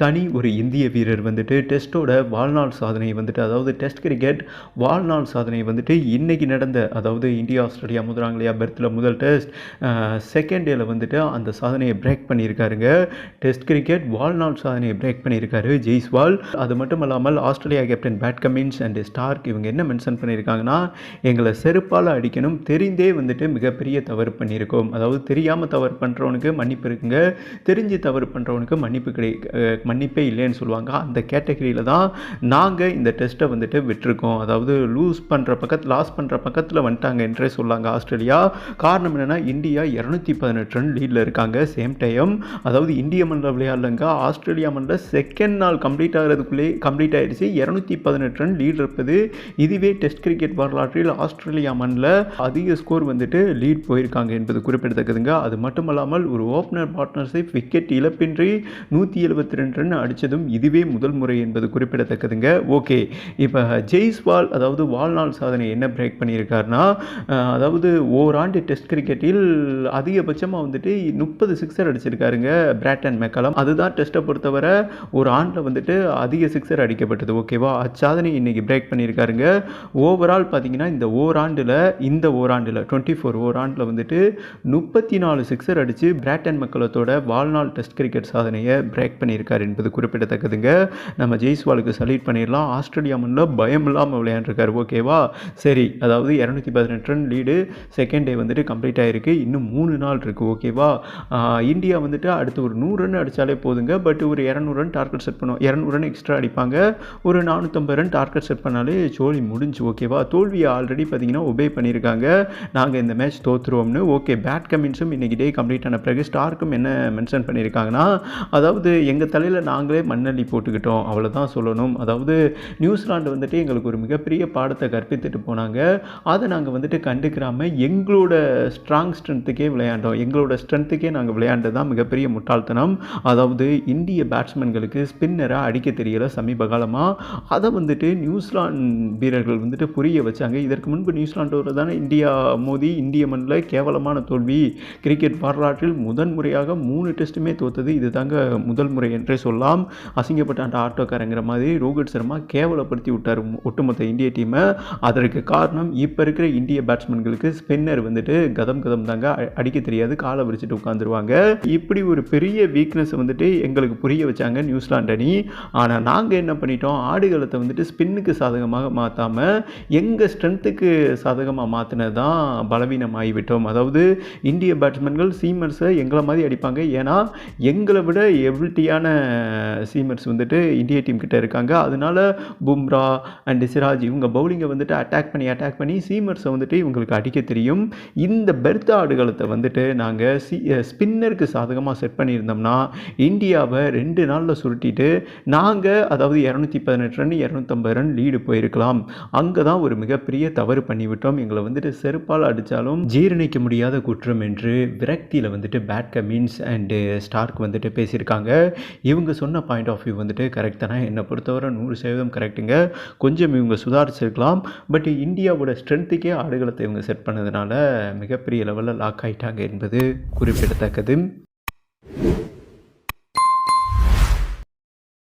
தனி ஒரு இந்திய வீரர் வந்துட்டு டெஸ்ட்டோட வாழ்நாள் சாதனையை வந்துட்டு அதாவது டெஸ்ட் கிரிக்கெட் வாழ்நாள் சாதனையை வந்துட்டு இன்றைக்கி நடந்த அதாவது இந்தியா ஆஸ்திரேலியா முதலாங்க பெர்த்தில் முதல் டெஸ்ட் செகண்ட் டேயில் வந்துட்டு அந்த சாதனையை பிரேக் பண்ணியிருக்காருங்க. டெஸ்ட் கிரிக்கெட் வாழ்நாள் சாதனையை பிரேக் பண்ணியிருக்காரு ஜெய்ஸ்வால். அது மட்டும் இல்லாமல் Australia captain Pat Cummins and Starc இவங்க என்ன மென்ஷன் பண்ணியிருக்காங்கன்னா எங்களை செருப்பால் அடிக்கணும் தெரிந்தே வந்துட்டு மிகப்பெரிய தவறு பண்ணியிருக்கோம். அதாவது தெரியாமல் தவறு பண்ணுறவனுக்கு மன்னிப்பு இருக்குங்க தெரிஞ்சு தவறு பண்ணுறவனுக்கு மன்னிப்பு கிடை மன்னிப்பே இல்லைன்னு சொல்லுவாங்க. அந்த கேட்டகரியில் தான் நாங்கள் இந்த டெஸ்ட்டை வந்துட்டு விட்டுருக்கோம். அதாவது லூஸ் பண்ணுற பக்கத்து லாஸ் பண்ணுற பக்கத்தில் வந்துட்டாங்க என்றே சொல்லாங்க ஆஸ்திரேலியா. காரணம் என்னென்னா இந்தியா இரநூத்தி பதினெட்டு ரன் லீடில் இருக்காங்க சேம் டைம் அதாவது இந்திய மண்ணில் விளையாடலங்க. ஆஸ்திரேலியா மண்ணில் செகண்ட் நாள் கம்ப்ளீட் ஆகிறதுக்குள்ளே கம்ப்ளீட் ஆகிடுச்சு இரநூத்தி பதினெட்டு ரன் லீட் இருப்பது. இதுவே டெஸ்ட் கிரிக்கெட் வரலாற்றில் ஆஸ்திரேலியா மண்ணில் அதிக ஸ்கோர் வந்துட்டு லீட் போயிருக்காங்க என்பது குறிப்பிடத்தக்கதுங்க. அது மட்டுமல்லாமல் ஒரு ஓப்பனர் பார்ட்னர்ஷிப் விக்கெட் இழப்பின்றி நூற்றி எழுபத்தி ரெண்டு ரன் அடித்ததும் இதுவே முதல் முறை என்பது குறிப்பிடத்தக்கதுங்க. ஓகே. இப்போ ஜெய்ஸ்வால் அதாவது வாழ்நாள் சாதனை என்ன பிரேக் பண்ணியிருக்காருன்னா அதாவது ஓராண்டு டெஸ்ட் கிரிக்கெட்டில் அதிகபட்சமாக வந்துட்டு முப்பது சிக்ஸர் அடிச்சிருக்காருங்க பிராட்டன் மெக்கலம். அதுதான் டெஸ்ட்டை பொறுத்தவரை ஒரு ஆண்டில் வந்துட்டு அதிக சிக்ஸர் அடிக்கப்பட்டது. ஓகேவா? அச்சாதனை இன்னைக்கு பிரேக் பண்ணியிருக்காருங்க. ஓவரால் பார்த்தீங்கன்னா இந்த ஓராண்டில் இந்த ஓராண்டில் டுவெண்ட்டி ஃபோர் ஓராண்டில் வந்துட்டு முப்பத்தி நாலு சிக்ஸர் அடித்து பிராட்டன் மக்களத்தோட வாழ்நாள் டெஸ்ட் கிரிக்கெட் சாதனையை பிரேக் பண்ணியிருக்காரு. என்பது குறிப்பிடத்தக்கதுங்க. நம்ம ஜெய்ஸ்வாலுக்கு சல்யூட் பண்ணிடலாம். ஆஸ்திரேலியா மண்ணில் பயம் இல்லாமல் விளையாண்டுருக்காரு. ஓகேவா சரி. அதாவது இரநூத்தி பதினெட்டு ரன் லீடு செகண்ட் டே வந்துட்டு கம்ப்ளீட் ஆகிருக்கு இன்னும் மூணு நாள் இருக்குது ஓகேவா இந்தியா வந்துட்டு அடுத்து ஒரு நூறு ரன் அடித்தாலே போதுங்க. பட் ஒரு இரநூறு ரன் டார்கெட் செட் பண்ணுவோம் இரநூறு ரன் எக்ஸ்ட்ரா அடிப்பாங்க. ஒரு நானூற்றம்பது ரன் டார்கெட் செட் பண்ணாலே சோழி முடிஞ்சு ஓகேவா தோல்வியை ஆல்ரெடி பார்த்தீங்கன்னா ஒபே பண்ணியிருக்காங்க. நாங்கள் இந்த மேட்ச் தோற்றுருவோம்னு ஓகே பேட் கமின்ஸும் இன்றைக்கி டே கம்ப்ளீட் ஆன பிறகு ஸ்டார்க்கும் என்ன மென்ஷன் பண்ணியிருக்காங்கன்னா அதாவது எங்கள் தலையில் நாங்களே மண்ணள்ளி போட்டுக்கிட்டோம். அவ்வளோதான் சொல்லணும். அதாவது நியூசிலாந்து வந்துட்டு எங்களுக்கு ஒரு மிகப்பெரிய பாடத்தை கற்பித்துட்டு போனாங்க. அதை நாங்கள் வந்துட்டு கண்டுக்கிறாம எங்களோட ஸ்ட்ராங் ஸ்ட்ரென்த்துக்கே விளையாண்டோம். எங்களோட ஸ்ட்ரென்த்துக்கே நாங்கள் விளையாண்டது தான் மிகப்பெரிய முட்டாள்தனம். அதாவது இந்திய பேட்ஸ்மேன்களுக்கு ஸ்பின்னராக அடிக்க தெரியல சமீப காலமாக அதை வந்துட்டு நியூசிலாந்து வீரர்கள் வந்துட்டு புரிய வச்சாங்க. இதற்கு முன்பு நியூசிலாண்டோட தானே இந்தியா மோதி இந்திய மண்ணில் கேவலமான தோல்வி. கிரிக்கெட் வரலாற்றில் முதன் முறையாக மூணு டெஸ்ட்டுமே தோத்தது. இது தாங்க முதல் முறை என்றே சொல்லலாம் அசிங்கப்பட்ட அந்த ஆட்டோக்காரங்கிற மாதிரி ரோஹித் சர்மா கேவலப்படுத்தி விட்டார் ஒட்டுமொத்த இந்திய டீமை அதற்கு காரணம் இப்போ இருக்கிற இந்திய பேட்ஸ்மேன்களுக்கு ஸ்பின்னர் வந்துட்டு கதம் கதம் தாங்க அடிக்க தெரியாது காலை விரிச்சிட்டு உட்காந்துருவாங்க இப்படி ஒரு பெரிய வீக்னஸ் வந்துட்டு எங்களுக்கு புரிய வச்சாங்க நியூசிலாந்து அணி. ஆனால் நாங்கள் என்ன பண்ணிட்டோம் ஆடுகளத்தை வந்துட்டு ஸ்பின்னுக்கு சாதகமாக மாற்றாமல் எங்கள் ஸ்ட்ரென்த்துக்கு சாதகமாக மாற்றினது தான் பலவீனம் ஆகிவிட்டோம் அதாவது இந்திய பேட்ஸ்மேன்கள் சீமர்ஸை எங்களை மாதிரி அடிப்பாங்க. ஏன்னா எங்களை விட எபிலிட்டியான சீமர்ஸ் வந்துட்டு இந்திய டீம் கிட்ட இருக்காங்க. அதனால பும்ரா அண்ட் சிராஜ் இவங்க பவுலிங்கை வந்துட்டு அட்டாக் பண்ணி அட்டாக் பண்ணி சீமர்ஸை வந்துட்டு இவங்களுக்கு அடிக்க தெரியும். இந்த பெர்த் ஆடுகளத்தை வந்துட்டு நாங்கள் சி ஸ்பின்னருக்கு சாதகமாக செட் பண்ணியிருந்தோம்னா இந்தியாவை ரெண்டு நாளில் சுருட்டிட்டு நாங்கள் அதாவது இரநூத்தி பதினெட்டு ரன் இரநூத்தம்பது ரன் லீடு போயிருக்கலாம். அங்கே தான் ஒரு மிகப்பெரிய தவறு பண்ணிவிட்டோம். எங்களை வந்துட்டு செருப்பால் அடித்தாலும் ஜீரணிக்க முடியாத குற்றம் என்று விரக்தியில் வந்துட்டு பேட் கமின்ஸ் அண்டு ஸ்டார்க் வந்துட்டு பேசியிருக்காங்க. இவங்க சொன்ன பாயிண்ட் ஆஃப் வியூ வந்துட்டு கரெக்ட் தானே? என்னை பொறுத்தவரை நூறு சதவீதம் கரெக்டுங்க கொஞ்சம் இவங்க சுதாரிச்சிருக்கலாம். பட் இந்தியாவோட ஸ்ட்ரென்த்துக்கே ஆடுகளத்தை இவங்க செட் பண்ணதுனால மிகப்பெரிய லெவலில் லாக் ஆயிட்டாங்க என்பது குறிப்பிடத்தக்கது.